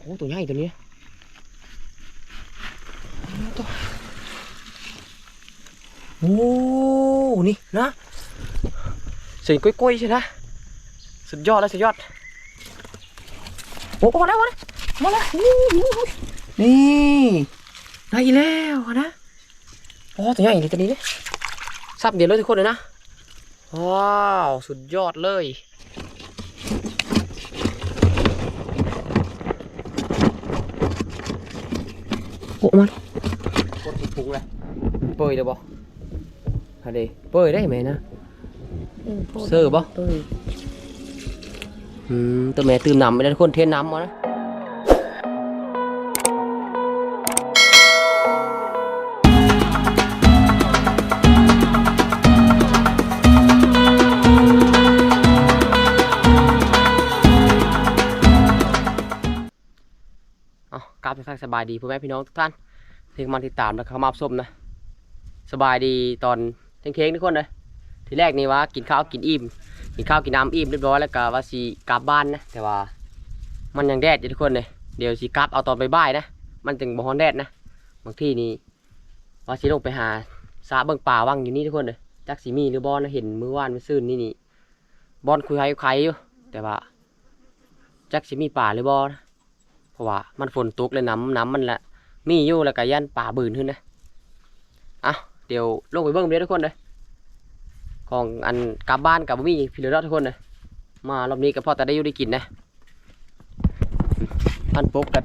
โอ้ตัวใหญ่ตัวนี้นะตัวโอ้นี่นะสียงก้อยๆใช่ไหมสุดยอดแล้วสุดยอดโอ้มาแล้วมาแล้วมาแล้วนี่นี่ได้อีแล้วนะโอ้ตัวใหญ่เลยตัวนี้เนี่ยซับเดียวเลยทุกคนเลยนะว้าวสุดยอดเลย โอ้มาโคตรฟุ้งเลยเปยเลยบ่ฮะเดเปยได้ไหมนะเสิร์ฟบ่เอออืมตัวแม่ตื่นน้ำไม่ได้ทุกคนเทน้ำมานะ เอากราบทักสบายดีพ่อแม่พี่น้องทุกท่านที่มาติดตามและเข้ามารับชมนะ สบายดีตอนเที่ยงๆทุกคนเลยทีแรกนี่ว่ากินข้าวกินอิ่มกินข้าวกินน้ำอิ่มเรียบร้อยแล้วก็ว่าสิกลับบ้านนะแต่ว่า มันยังแดดอยู่ทุกคนเลยเดี๋ยวสิกลับเอาตอนบ่ายๆนะมันจึงบ่ฮ้อนแดดนะบางที่นี่ว่าสิลงไปหาสาเบิ่งป่าว่างอยู่นี่ทุกคนเลยจักสิมีหรือบ่นะเห็นมือว่านมือซื่นนี่นี่บอนคุยไข่ไข่อยู่แต่ว่าจักสิมีป่าหรือบ่นะ ราะว่ามันฝนตกเลยน้ำน้ำมันละมีอยู่แล้วก็ย่านป่าบืนขึ้นนะเอาเดี๋ยวลงไปเบิ่งเด้อทุกคนเลยของอันกลับบ้านกับบ่มีพี่เหลือทุกคนเลยมารอบนี้ก็พอแต่ได้อยู่ได้กินนะอันปกกัน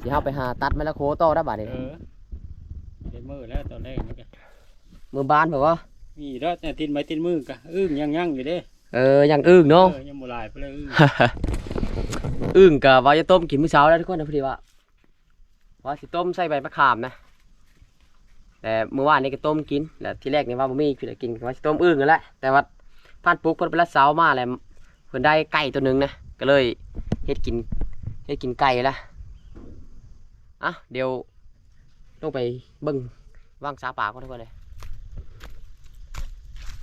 สิเฮาไปหาตัดมะละโคต่อได้บ่าดนี้เออเดี๋ยวมือแล้วตอนแรกมันก็มือบ้านแบบว่ามีรอดเนี่ยตินไม้ตินมือก็อึ้งยังยังอยู่เด้ เออยังอึ้งเนาะเออยังโมลายไปเลยอึ้ง อึ้งกับว่าจะต้มกินมื้อเช้าแล้วทุกคนนะพอดีว่าว่าสิต้มใส่ใบมะขามนะแต่เมื่อวานนี้ก็ต้มกินแล้วที่แรกนี่ว่าบ่มีคือกินว่าสิต้มอึ้งนั่นแหละแต่ว่าพันปุ๊กเพิ่นไปรัดเสามาแล้วเพิ่นได้ไก่ตัวหนึงนะก็เลยเฮ็ดกินเฮ็ดกินไก่ละอะเดี๋ยวลงไปเบิ่งว่างสาป่าก่อนทุกคนเลย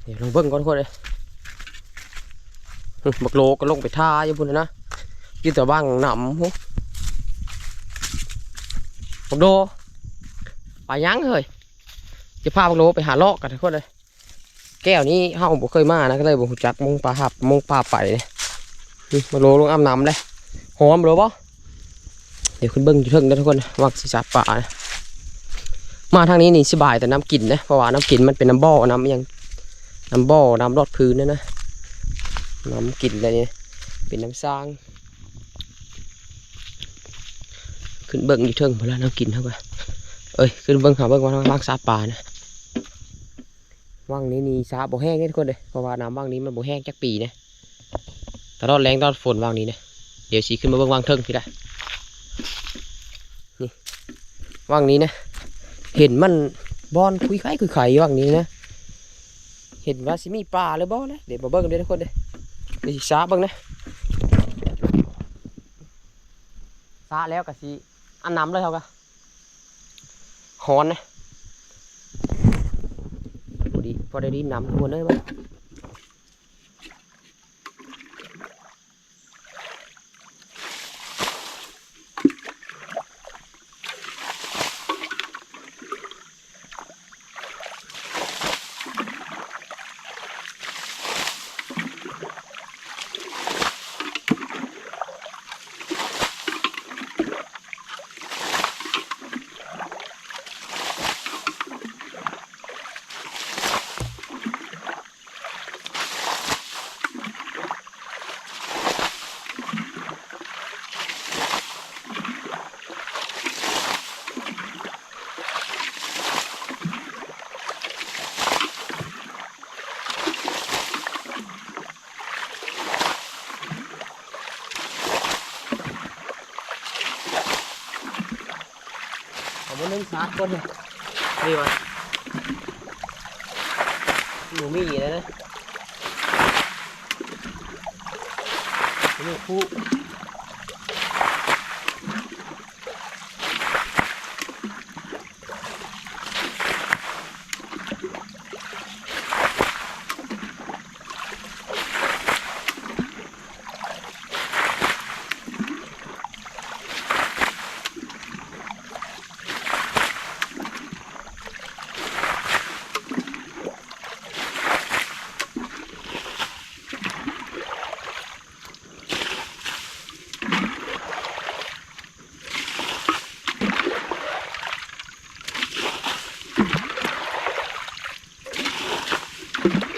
เดี๋ยวลงเบิ่งก่อนทุกคนเลยบักโลก็ลงไปท่าอยู่พุ่นนะ กินแต่บ้างหนำหูบักโดไปยังเฮ้ยจะพาบักโลไปหาเลาะกันทุกคนเลย แก้วนี้เฮาบ่เคยมานะก็เลยบ่รู้จักมงปลาหับมงปลาไปเลยนี่บักโลลงอ้ำน้ำเลยหอมเลยบ่เดี๋ยวขึ้นเบิ้งอยู่เทิงนะทุกคนวักสิจับปลานะมาทางนี้นี่สบายแต่น้ำกินนะเพราะว่าน้ำกินมันเป็นน้ำบ่อน้ำยังน้ำบ่อน้ำรอดพื้นนะนะน้ำกินอะไรเนี่ยเป็นน้ำสร้าง ขึ้นเบิ่งอยู่เทิงพอแล้วน้ำกินเท่ากันเอ้ยขึ้นเบิ่งหาเบิ่งว่าว่างซาปลานะว่างนี้นี่ซาบ่แห้งเนี่ยทุกคนเลยเพราะว่าน้ำว่างนี้มันบ่แห้งจักปีนะตลอดแรงตลอดฝนว่างนี้นะเดี๋ยวสีขึ้นมาเบิ่งว่างเทิงพี่ได้นี่ว่างนี้นะ เห็นมันบอนคุยไข่คุยไข่ว่างนี้นะเห็นว่าสิมีปลาหรือบ่นะเดี๋ยวมาเบิ่งกันด้วยทุกคนเลยเดี๋ยวซาเบิ่งนะซาแล้วก็สิ อันน้ำเลยเขากะฮอนนะพอดีพอได้ดินน้ำทุกนเลยบ้า Đi mà Mù mì gì đấy đấy Cái này phụ อย่าง you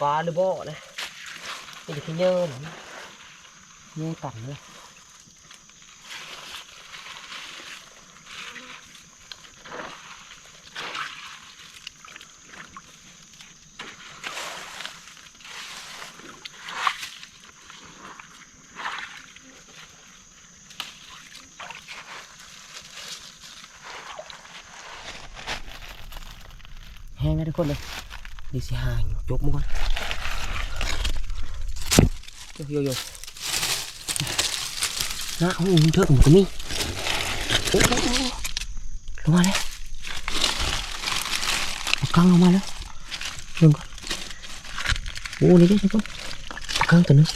ปลาหรือบ่อนะนี่จะขี้เยอหรอเยอตันเลยแห้งนะทุกคนเลยเดียวสิหางจกมันก่อน โยโยโยนะโอ้โหเถอะมันก็มีโอ้โหลงมาแล้วเอากลางลงมาแล้วลงก่อนโอ้นี่เด้อทุกคนเอากลางตัวหนึง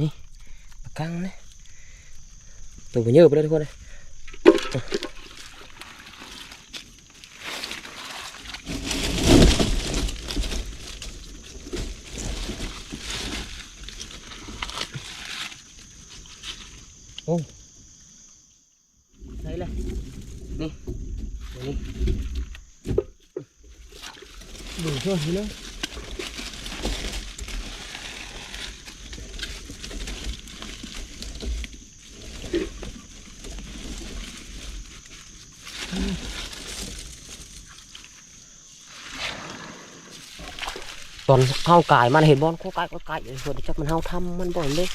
นี่เอากลางนะตัวมันเยอะไปแล้วทุกคนเลย โอ้ ได้เลยนี่เดี๋ยวนี้ดูช่วยทีเลยตอนเข้ากายมันเห็นบอลเข้ากายก็กายส่วนที่จักมันเฮาทำมันบ่อยเลย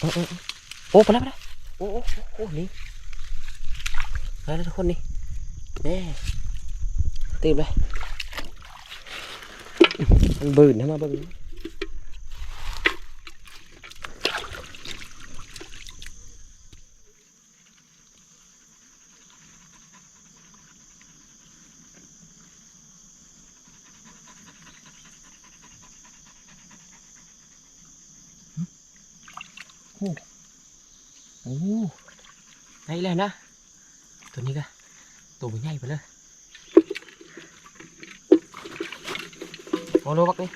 เออเออเออ โอ้ไปแล้วไปแล้วโอ้โอ้โอ้นี่ไปแล้วทุกคนนี่แน่ตื่นไปมันบืนนะมบืน บิ่งโอ้ได้แล้วนะ ตัวนี้ก็ตัวใหญ่ไปเลยเอาโลบักนี่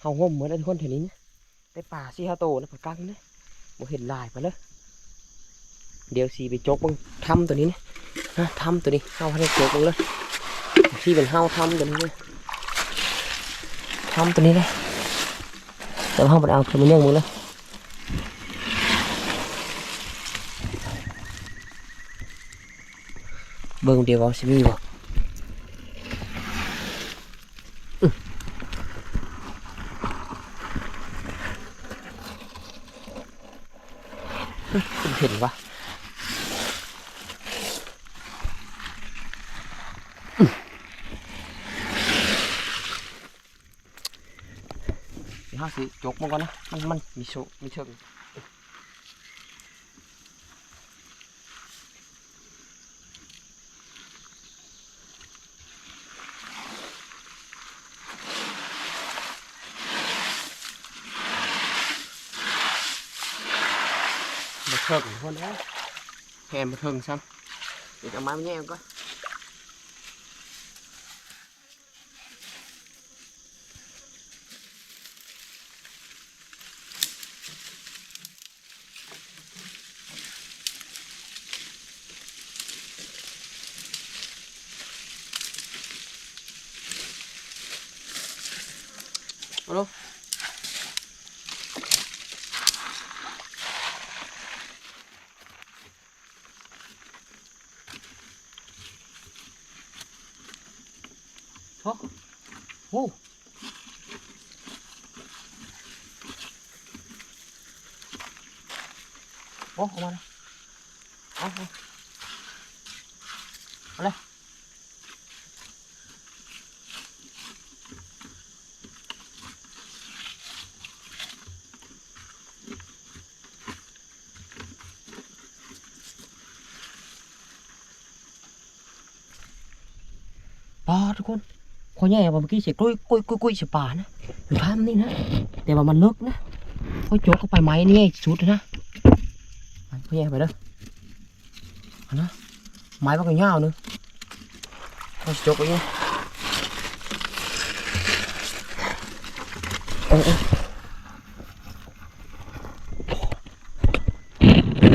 เฮาห่มเหมือนทุกคนแถวนี้นะได้ป่าซีฮาโตนะปากกังนะบ่เห็นลายไปเลยเดี๋ยวสีไปจกบังทำตัวนี้นะทำตัวนี้เฮาให้จกบังเลย ที่เป็นเฮาทำตัวนี้เลยทำตัวนี้เลยแต่ว่าเฮาบ่ได้เอาขึ้นมาเนื่องมือเลยเบิ่งเดี๋ยวว่าสิมีบ่อื้ออื้อเพิ่งเห็นวะเดี๋ยวเฮา สิจกมันก่อนนะ มันมันมีโชมีเชิงมาเชิงคนเอ้ยแหมมาเชิงซ้ำเดี๋ยวเอาไม้มาแย่งก่อน 好了。好，哦。好，好嘛，好好。Bò ทุกคนขอแย่ว่าเมื่อกี้เสียกล้วยกล้วยกล้วยกล้วยเสียป่านะอยู่ภาพนี่นะแต่ว่ามันลึกนะค่อยโจกเข้าไปไม้นี่ไงสุดเลยนะไปขอแย่ไปเด้อเอานะไม้มันก็ยาวเนึงค่อยโจกไปนี่โอ้โอ้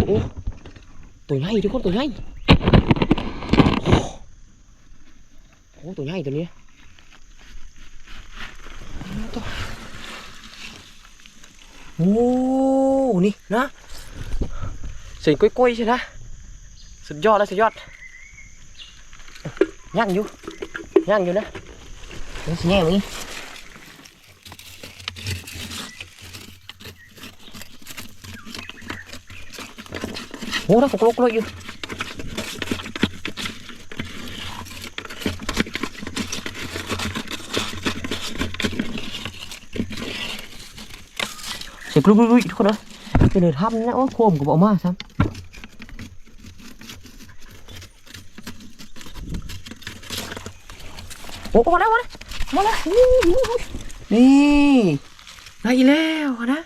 โอ้ตัวใหญ่ทุกคนตัวใหญ่โอ้โอ้ ตัวใหญ่ตัวนี้ตัวโอ้นี่นะเสียงก้อยๆใช่ไหมสุดยอดแล้วสุดยอดย่างอยู่ย่างอยู่นะเดี๋ยวสิแง่มึงโอ้ถ้าผมกลกๆอยู่เสีย งกลุกทุกคนนะเป็นเดือดทำนะโอ้โคมกับออกมาซ้ำโอ้มาแล้วมาแล้วมาแล้วนี่ได้อีแล้วนะ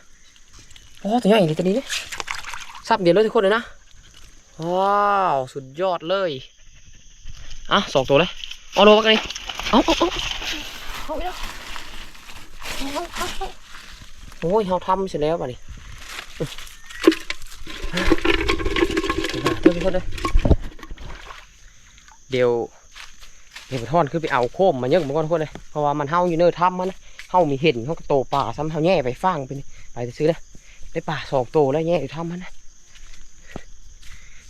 โอ้ตัวใหญ่เลยตัวนี้เนี่ยซับเดียวเลยทุกคนเลยนะว้าวสุดยอดเลยอะสองตัวเลยเอาโลมากันนี่เอาเอาเอาเอาไปแล้ว โอ้ยเราทำเสร็จแล้วป่ะนี่อื้อเดี๋ยวทุกคนเลยเดี๋ยวเดี๋ยวไปทอนคือไปเอาโคมมาเยอะมาก่อนทุกคนเลยเพราะว่ามันเฮาอยู่เนื้อถ้ำมันนะเฮามีเห็นเขาโตป่าซ้ำเฮาแย่ไปฟังไปนี่ไปซื้อเลยได้ป่าสองโตแล้วแย่อยู่ถ้ำมันนะ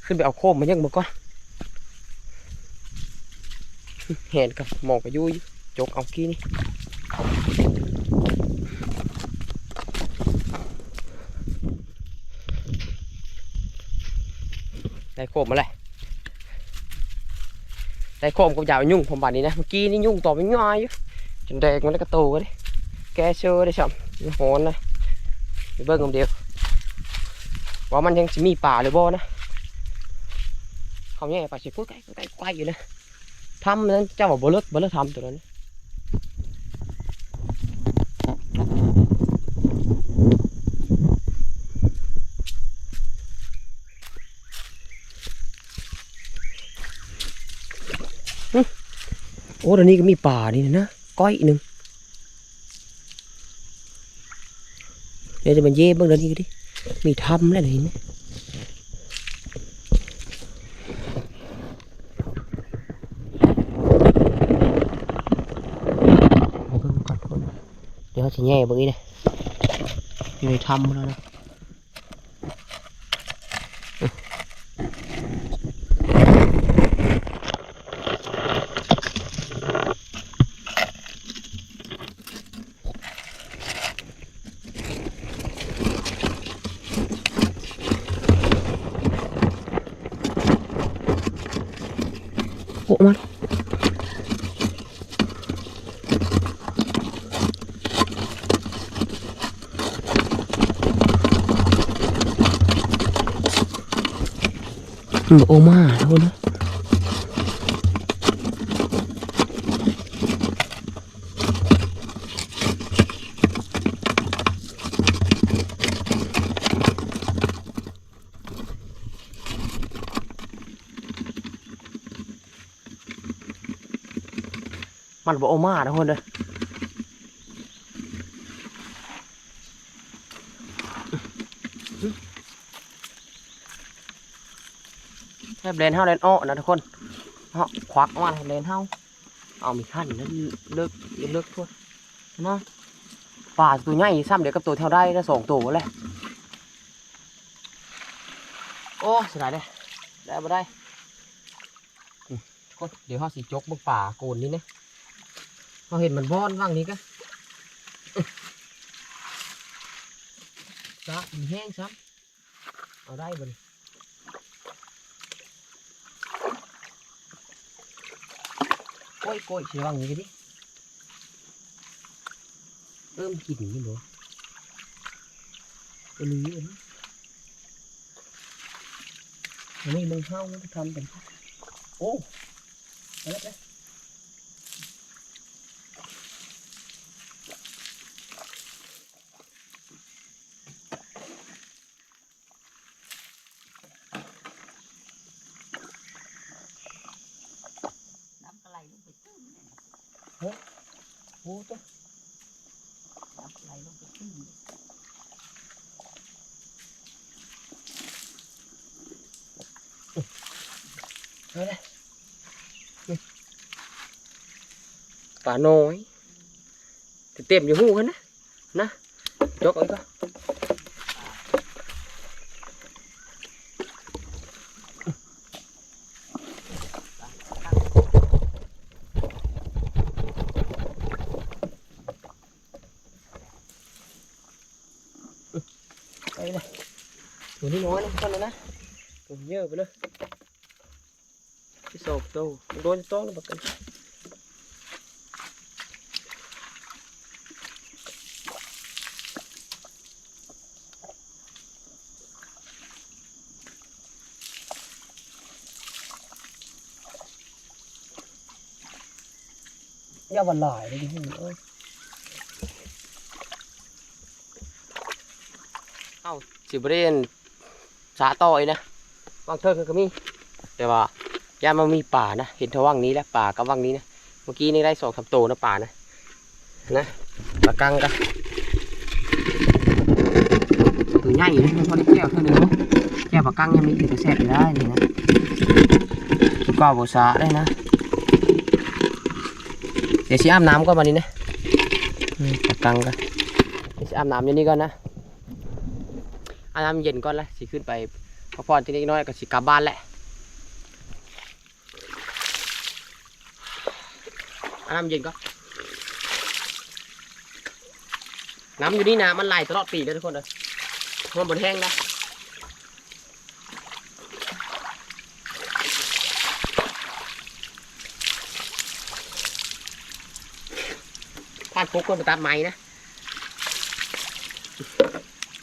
ขึ้นไปเอาโคมมาเยังมาก่อนเห็นกับหมองไปยุยจกเอากี้นี่ ได้โคมมาเลยได้โคมกับยาวยุ่งผมบานนี้นะเมื่อกี้นี่ยุ่งต่อไปง่ายอยู่จนแดงมันแล้ก็โตกันดิแกเชื่อได้ช่ำโหนนะไปเบิ้งกันเดียวว่ามันยังจะมีป่าหรือบ่นะเขาเนี่ยป่าสิพูดใกล้ใกล้ใกลอยู่นะทำนั้นเจ้าบอกบ่เลิกบ่เลิกทำตัวนั้น โอ้ตอนนี้ก็มีป่านี่นะก้อยหนึ่งเดี๋ยวจะมันเย่เบ้างเดี๋ยวนี้ก็ดิมีทำแล้วเห็นไหมเอาเบิ่งก่อนทุกคนเดี๋ยวจะแง่บิ่งอีกนะมีทำแล้วนะ โอมาทุกคนนะมันบอกโอมาทุกคนเลย แทบเลนเฮาเลนอ้อนะทุกคนเฮาควักออกมาเลนเฮาเอามีขั้นแล้วเลิกเลิกทั่วนะป่าตัวใหญ่ซ้ำเดี๋ยวกับตัวเท่าได้แล้วสองตัวเลยโอ้สียดายเลยได้บ่ได้ทุกคนเดี๋ยวเฮาสิจกบนป่าโกนนี่นะเราเห็นมันบอนว่างนี้ก็จ้ามันแห้งซ้ำเอาได้บ่ นี่โอ้ยโก้ยเชียว่างนี้ดิเริ่มกินนี่บ่ไปลุยเลยนะอันนี้มึงเข้ามึงทำเป็นโอ้เอาละเด้อ น้ำกระไหลลงไปตื้มเนี่ย โอ้ตัว น้ำกระไหล เอาเลยนี่ปลาน้อยเต็มอยู่หูกันนะนะยกเอาอีกก็ไปเลยตัวนี้น้อยนะท่านนะนะตัวเย่ามันมีป่านะ เห็นทว่างนี้แล้วป่ากับว่างนี้นะ เมื่อกี้นี่ได้สองสามโตนะป่านะ นะปลากังกันตัวใหญ่อยู่นะมันพอได้แก้วเท่านึงนะแก้วปลากังยังมีอยู่ตัวแซ่บอยู่ได้นี่นะตัวก้าวบสาได้นะ เดี๋ยวชิอาบน้ำก่อนวันนี้นะปลากังกันเดี๋ยวชิอาบน้ำอย่างนี้ก่อนนะอาบน้ำเย็นก่อนละสิขึ้นไปพักผ่อนที่นี่น้อยก็สิกลับบ้านแหละ อา น้ำเย็นก็ น้ำอยู่นี่นะมันไหลตลอดปีเลยทุกคนเลยมันบดแห้งนะผ่านปุ๊กคนไปตัดไม้นะ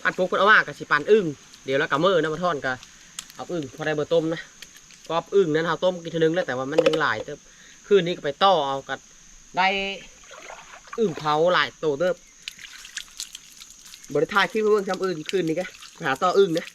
ผ่านปุ๊กคนเอามากกับสิปันอึ้งเดี๋ยวแล้วกับมือนะมาทอนกับเอาอึ้งพอได้เบอร์ต้มนะก็อาอึ้งนั้นเอาต้มกินทีนึงแล้วแต่ว่ามันยังหลายเติบคืนนี้ก็ไปต่อเอากัน ได้อึ่งเผาหลายโตเติบบริทายที่เพื่อนทำอึ่งคืนนี้ก็ไปหาต่ออึ่งนะ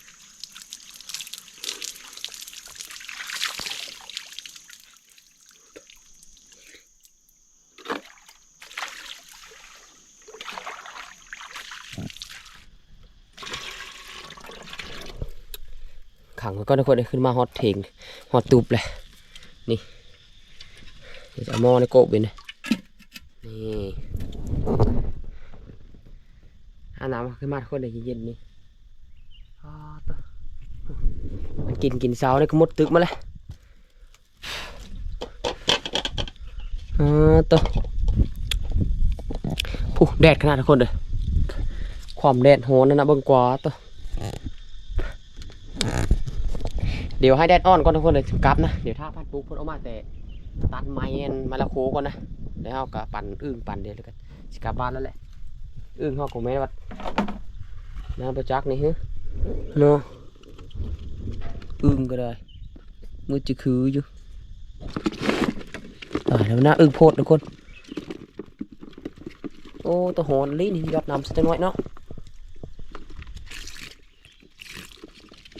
ขังก็ทุกคนเลยขึ้นมาฮอตเทงฮอตตูบเลยนี่จะเอาหม้อในโกบไปนะ นี่อาน้ำขึ้นมาคนเดียวเย็นๆนี่อ้าวตัวมันกินกินเช้าได้ก็หมดตึกมาเลยอ่าตัวผู้แดดขนาดทุกคนเลยความแดดโหนนั่นนะเบิ่งกว่าตัวเดี๋ยวให้แดดอ่อนก่อนทุกคนเลยถึงกลับนะ เดี๋ยวถ้าพัดปุ๊บพุ่นออกมาแต่ตัดไม้อันมาละโคก่อนนะ แล้วเอากับปั่นอึ่งปั่นเดียวกันสิกลับบ้านแล้วแหละอึ่งเขาของแม่วัดน้ำประจักษ์นี่ฮึเนาะอึ่งก็ได้มือจะคืออยู่ตายแล้วนะอึ่งโพดทุกคนโอ้ตัวหอนลิ้นยอดน้ำสักหน่อยเนาะ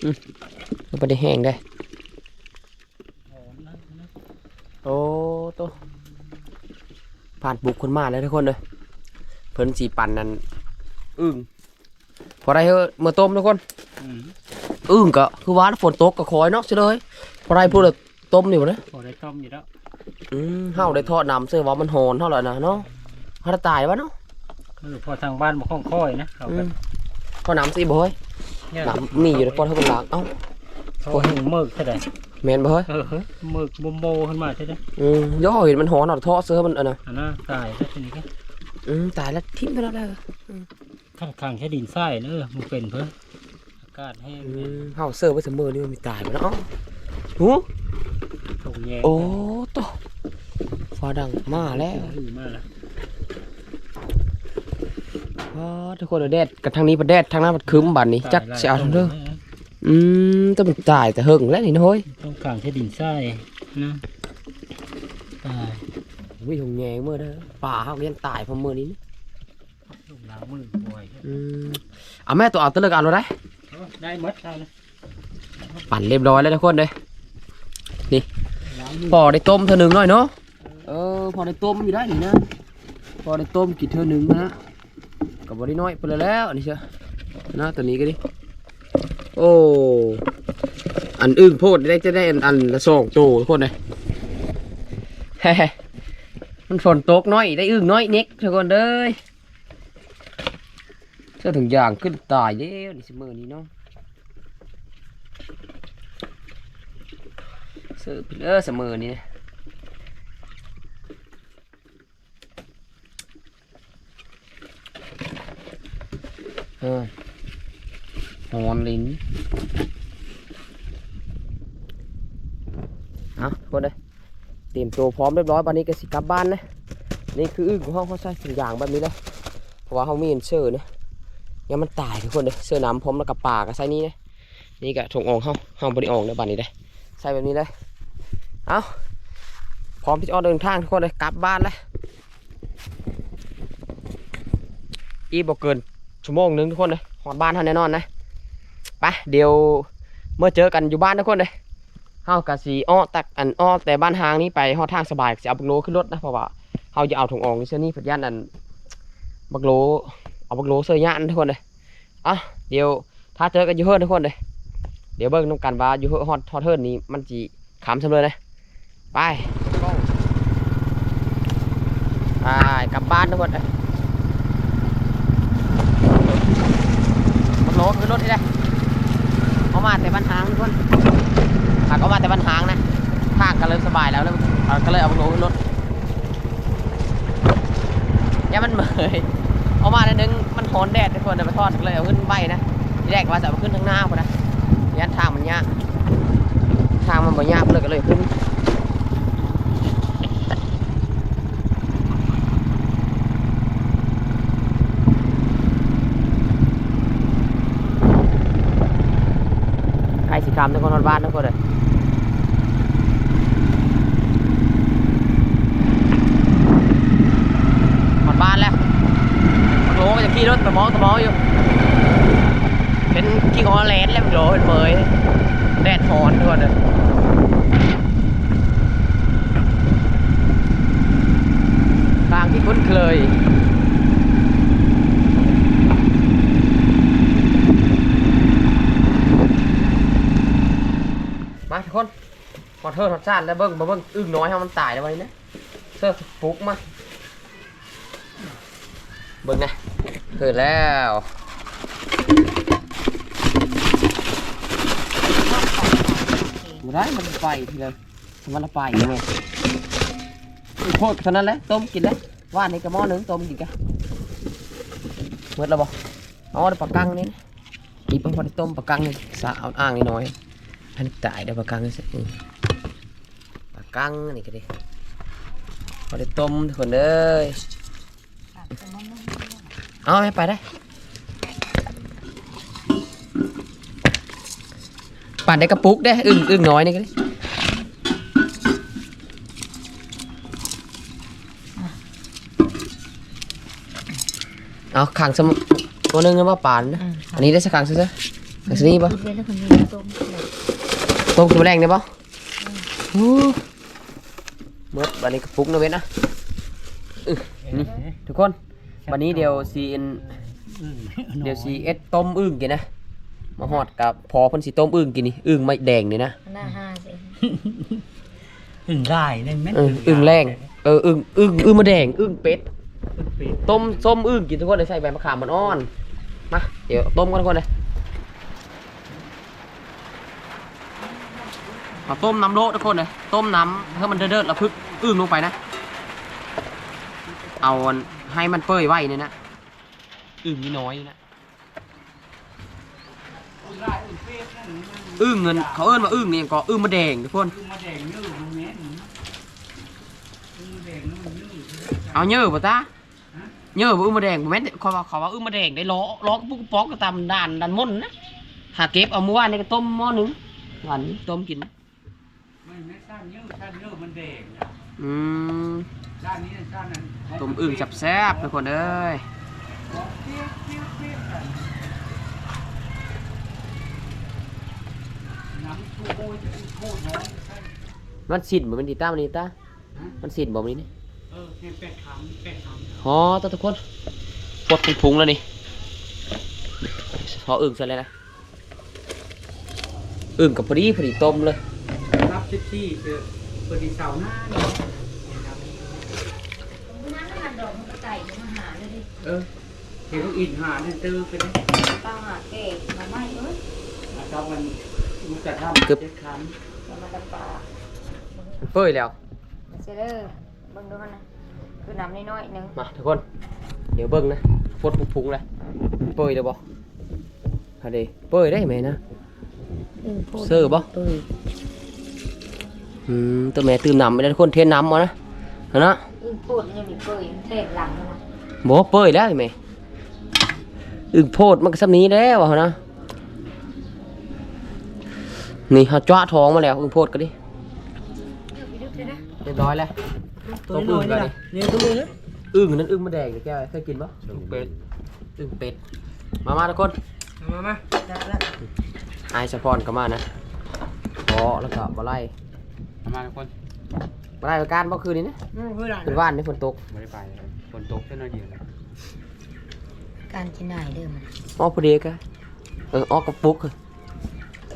อืมไม่ได้แห้งได้โอ้ตัว ผ่านบุกคนมาแล้วทุกคนเลยเพิ่นสีปั่นนั่นอึ้งพอได้เฮ้เมื่อต้มทุกคนอืมอึ้งก็คือว่าฝนตกก็คอยเนาะสิเลยพอได้พูดเลยต้มนี่บ่เด้พอได้ต้มอยู่แล้วอืมเฮาได้ทอดน้ำเสื้อว่ามันหอนเท่าไหร่นะเนาะเฮาจะตายวะเนาะเออพอทางบ้านมาคล่องค่อยนะเขาอืก็มพอน้ำสิบ่เฮ้ยเนี่ยน้ำมีอยู่ในปอดเท่าเป็นหลังเอ้าเขาหึงเมิกใช่ไหม แม่นบ่เฮ้ยเออเฮ้ยเมิกโมโมขึ้นมาใช่ไหมอืมย่อเห็นมันหอนเอาทอดเสื้อมันเอะนะอันน่ะตายแล้วทีนี้ก็อืมตายแล้วทิ่มไปแล้วเด้อข้างข้างๆแค่ดินทรายเนอะมันเป็นเพิ่นอากาศแห้งอืเนี่ยมเฮาเสื้อไว้เสมอนี่มันมีตายบ่เนาะเอ้าหูตกแยงโอ้โตฟ้าดังมาแล้วอือมาแล้วว้าทุกคนเอาแดดกับทางนี้ประแดดทางนั้นมันคืมบัดนี้จักสิเอาทางเด้อ อืมต้องเป็นตายแต่เฮิงแล้วนี่นะเฮ้ยต้องข้างแค่ดินทรายนะตายวิ่งแงงเมื่อเด้อป่าเฮาเรียนตายเพราะมื้อนี้นี่ลูกล้างมือบ่อยอืมเอาแม่ตัวเอาตะเลิกเอาเราได้เอาได้หมดได้เลยปั่นเรียบร้อยแล้วทุกคนเลยล้างมือพอได้ต้มเท่านึงหน่อยเนาะเออพอได้ต้มอยู่ได้นี่นะพอได้ต้มกี่เท่านึงนะก็กับบริน้อยไปเลยแล้วอันนี้เชียวนะตัวนี้ก็ดิ โอ้ อันอึ้งโพดได้จะได้อันอันละสองโตทุกคนเลยเฮ้มันฝนตกน้อยได้อึ้งน้อยน็กทุกคนเด้ยเสื้อถุงอย่างขึ้นตายเด้วนี่เสมอนี้เนาะเสื้อเลอเสมอนี้เออ หอนลิ้นเอาทุกคนเลยเตรียมตัวพร้อมเรียบร้อยวันนี้ก็สิกลับบ้านนะนี่คืออึ่งของเขาเขาใส่ถุงยางแบบนี้เลยเพราะว่าเขามีเห็นเสื้อนะยังมันตายทุกคนเลยเสื้อน้ำพร้อมแล้วกับปากก็ใส่นี้นะนี่ก็ถุงอองเขาเขาบริอองในบ้านนี้เลยใส่แบบนี้เลยเอาพร้อมที่จะออกเดินทางทุกคนเลยกลับบ้านเลยอีบอกเกินชั่วโมงหนึงทุกคนเลยหอดบ้านท่านแน่นอนนะ ไปเดี๋ยวเมื่อเจอกันอยู่บ้านทุกคนเลยเฮากะสีอ้อตักอันอ้อแต่บ้านหางนี้ไปฮอดทางสบายสิเอาบักโลขึ้นรถนะเพราะว่าเฮาจะเอาถุงอองนี่เสื้อนี่พัดยันอันบักโลเอาบักโลเสื้อยานทุกคนเลยอะเดี๋ยวถ้าเจอกันอยู่เฮิร์นทุกคนเลยเดี๋ยวเบิ่งน้ำกันว่าอยู่เฮิร์นฮอดฮอดเฮิร์นนี้มันจีขำซะเลยนะไปไปกลับบ้านทุกคนเลยบักโลขึ้นรถนี่เลย เขามาแต่บ้านหางทุกคนหากเขามาแต่บันหางนะทางก็เริ่มสบายแล้วเริ่มก็เลยเอาลงรถเนี่ยมันเหมยเอามาในนึงมันหอนแดดทุกคนเดี๋ยวไปทอดเลยเอาขึ้นใบนะทีแรกว่าจะเอาขึ้นทางหน้าคนนะยันทางมันยากทางมันบ่ยากเลยก็เลยขึ้นใครสิ กรรมทุกคนนอนบ้านทุกคนเลยหมดบ้านแล้วโลก็จะขี่รถตะมองตะมองอยู่เป็นกี่ฮอลแลนด์แล้วโลเป็นเมยแดดฮอนทุกคนเลยทางที่คุ้นเคย มาทุกคน ขอเทิดชาติแล้วเบิ้งมาเบิ้งอึ้งน้อยให้มันตายแล้วไว้นะเสื้อฟุกมาเบิ่งนะเกิดแล้วบ่ได้มันไปทีเลยมันละไปยังไงโคตรเท่านั้นแหละต้มกินเลยว่านนี่กระหม้อหนึ่งต้มกินกันหมดแล้วบ่เอาแต่ปลากังนี่นะอีเพิ่งพอดต้มปลากังนี่สะเอาอ่างนิดหน่อยอันตายเดี๋ยวปลากังนี่สิ กังนี่ก็ดิพอได้ต้มทุกคนเอ้ยเอาไม่ไปได้ปั่นได้กระปุกได้อึ่งอึ่งน้อยนี่ก็ได้เอาขังสมตัวหนึงนะว่าป่านนะอันนี้ได้สักขังซะซะขังสนี่ปะเรียนแล้วคนนี้ต้มต้มตัวแรงได้ปะโอ้ เมื่อวันนี้กระปุกนะเว้นนะอึนี่ทุกคน วันนี้เดี๋ยวซีเอ็นเดี๋ยวสีเอ็ดต้มอึ่งกินนะ มาหอดกับพอเพิ่นสิต้มอึ่งกินนี่อึ่งไม่แดงนี่นะหน้าห้าสิอึ่งได้นั่นแม่นเอออึ่งแรงเอออึ่งอึ่งอึ่งมาแดงอึ่งเป็ดอึ่งเป็ดต้มส้มอึ่งกินทุกคนเลยใส่ใบมะขามมันอ่อนมาเดี๋ยวต้มกันทุกคนเลยเอาต้มน้ำโลทุกคนเลยต้มน้ำให้มันเดือดๆแล้วพึก อึ่งลงไปนะ เอาให้มันเปื่อยไว้เนี่ยนะ อึ่งนี่น้อยนะอึ่งเงินเขาเอิ้นว่าอึ่งนี่ก็อึ่งมาแดงทุกคนอึ่งมาแดงยืดมันแม่นอึ่งมาแดงนี่มันยืดเอาเยอะป่ะตาเยอะบ่อึ้งมาแดงบ่แม่นเขาว่าเขาว่าอึ้งมาแดงได้ล้อล้อกระปุกกป๊อกก็ตามด่านดันม่นนะหาเก็บเอาเมื่อวานนี่ก็ต้มหม้อหนึงวันต้มกินไม่แม่สั้นยืดสั้นยืดมันแดงนะอืมด้านนี้ด้าน นั้นต้มอึ่งแซ่บๆทุกคนเอ้ยเปี้ยเปี้ยเปี้ยกันน้ำชูโอ้ยโคตรร้อนใช่มันสินบ่แมันดีตามันดีตามันสินบ่มันนี่เออเนี่ยเป็ดขำเป็ดขำฮอตัวทุกคนพวดพุงๆแล้วนี่พออึ่งเสร็จแล้วนะอึ่งกับพอดีพอดีต้มเลยรับสิบสี่คือ พอดีเสาหน้าเนาะน้ำมันดอกมันก็ไก่มาหาเลยดิเออเห็นลูกอินหาเนี่ยตื้อไปเลยป้าหาเก๋มาไม่เอ้ยนะครับมันมันจะทำเจ็ดครั้งมามาดำปลาเปื่อยแล้วเซเลอร์เบิ่งดูมันนะคือน้ำน้อยๆหนึงมาทุกคน เดี๋ยวเบิ้งนะพวดพุงๆเลยเปื่อยเลยบ่ฮะเดเปื่อยได้ไหมนะเซอร์บ่เออ อืมตัวแม่ตื่มน้ำไม่ได้ทุกคนเทน้ำมานะเอานะอึ้งปวดมันยังมีเปื่อยมันเทศหลังมันนะบอกเปื่อยแล้วเห็นไหมอึ่งโพดมันก็ซ้ำนี้แล้วเอานะนี่เขาจ้าท้องมาแล้วอึ่งโพดก็ดิเดี๋ยวไปดูเลยนะเรียบร้อยแล้วตัวน้อยนี่นะเนี่ยตัวนี้อึ่งนั่นอึ่งมาแดงเดี๋ยวแกเคยกินปะอึ่งเป็ดอึ่งเป็ดมามาทุกคนมามาได้แล้วไอสปอนก็มานะบอแล้วก็บอไล่ มาทุกคนบอไล่กับการเมื่อคืนนี้นะอืมเพื่อนเป็นว่านในฝนตกไม่ได้ไปเลยฝนตกแค่น้อยเดียวเลยการกินไหนเด้อมันออกพอดีกันเออออกกระปุกอะ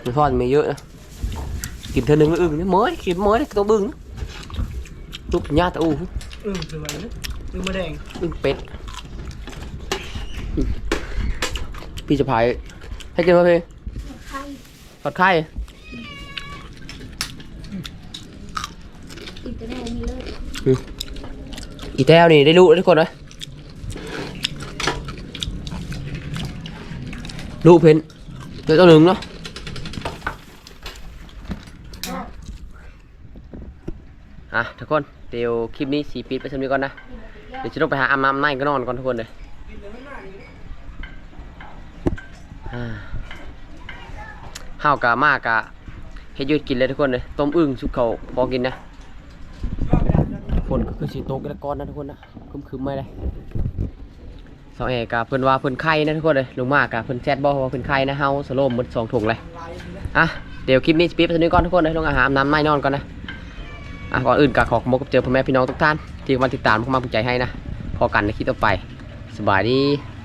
มันทอดไม่เยอะนะกินเท่านึงแล้วอึ่งนี่เมื่อยกินเมื่อยตัวบึ้งลูกญาติอูอืมสวยนะดูมาแดงอึ่งเป็ดอืมพี่จะพายให้กินป่ะพี่ไข่ทอดไข่ กินแต่แน่มีเลย อีแต้วนี่ได้รู้ทุกคนเลยลูกเพ้นเดี๋ยวตัวหนึ่งเนาะอะทุกคนเดี๋ยวคลิปนี้สีปิดไปสักนิดก่อนนะ เดี๋ยวจะต้องไปหาอาบน้ำในก็นอนก่อนทุกคนเลยข้าวกะมากกะเฮ็ดยุดกินเลยทุกคนเลยต้มอึ่งชุบเขาพอกินนะ ฝนก็คือสีตกแล้วก้อนนะทุกคนนะคึมคึมไม่เลยสองเอกาเพิ่นว่าเพิ่นไข่นะทุกคนเลยลงมากาเพิ่นแชทบอกว่าเพิ่นไข่นะเฮาสโลมหมดสองถุงเลยอะเดี๋ยวคลิปนี้สปีดไปสักนิดก่อนทุกคนเลยลงอาหารน้ำไม่นอนก่อนนะอะก่อนอื่นกาขอขอบคุณเจอพ่อแม่พี่น้องทุกท่าน ที่มาติดตามเข้ามาเป็นใจให้นะพอกันในคลิปต่อไป สบายดี